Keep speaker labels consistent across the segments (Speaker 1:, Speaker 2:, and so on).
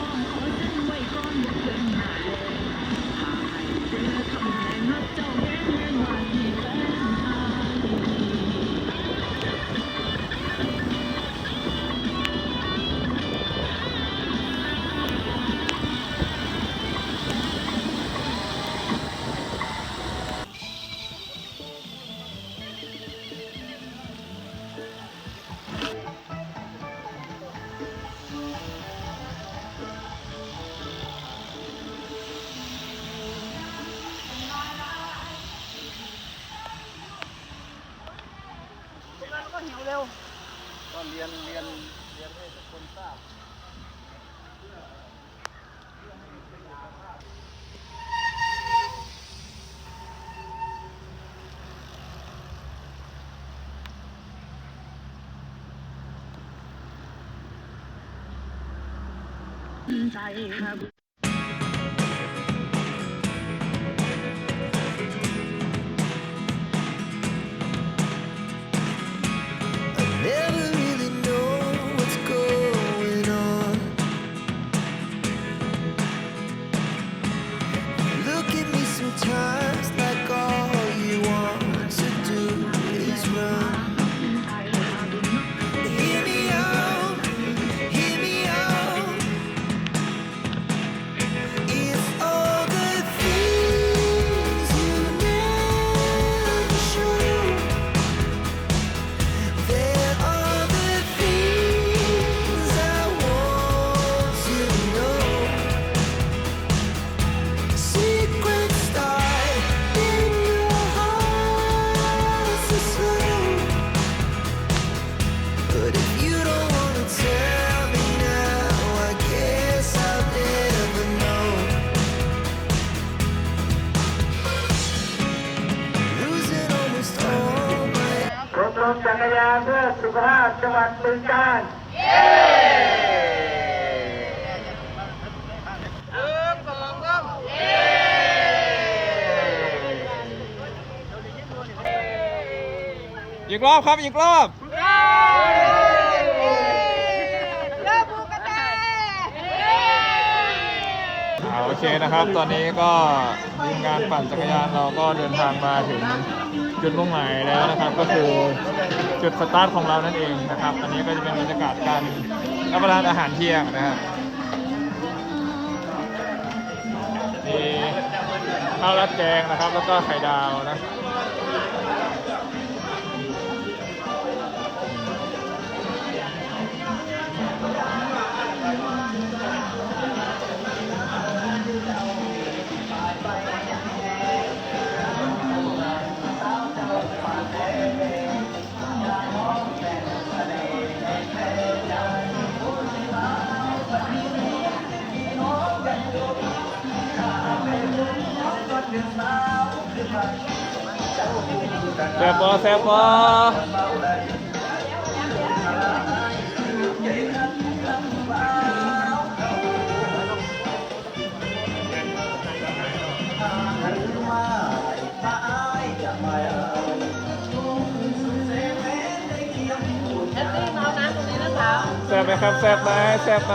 Speaker 1: gone. 在
Speaker 2: รถรถจักรยานเพื่อสุขภาพจังหวัดบึงกาฬ
Speaker 3: อีกรอบครับอีกรอบอ่าโอเคนะครับ ตอนนี้ก็ทีมงานปั่นจักรยานเราก็เดินทางมาถึง จุดมุ่งหมายแล้วนะครับ ก็คือจุดสตาร์ทของเรานั่นเองนะครับ อันนี้ก็จะเป็นบรรยากาศการรับประทานอาหารเที่ยงนะครับมีข้าวราดแกงนะครับ แล้วก็ไข่ดาวนะ แซ่บปอแซ่บปอ
Speaker 4: แอตตี้มาเอาน้ำตรงนี้นะสาว
Speaker 3: แซ่บไหมครับแซ่บไหมแซ่บไหม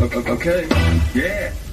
Speaker 5: Okay. Yeah.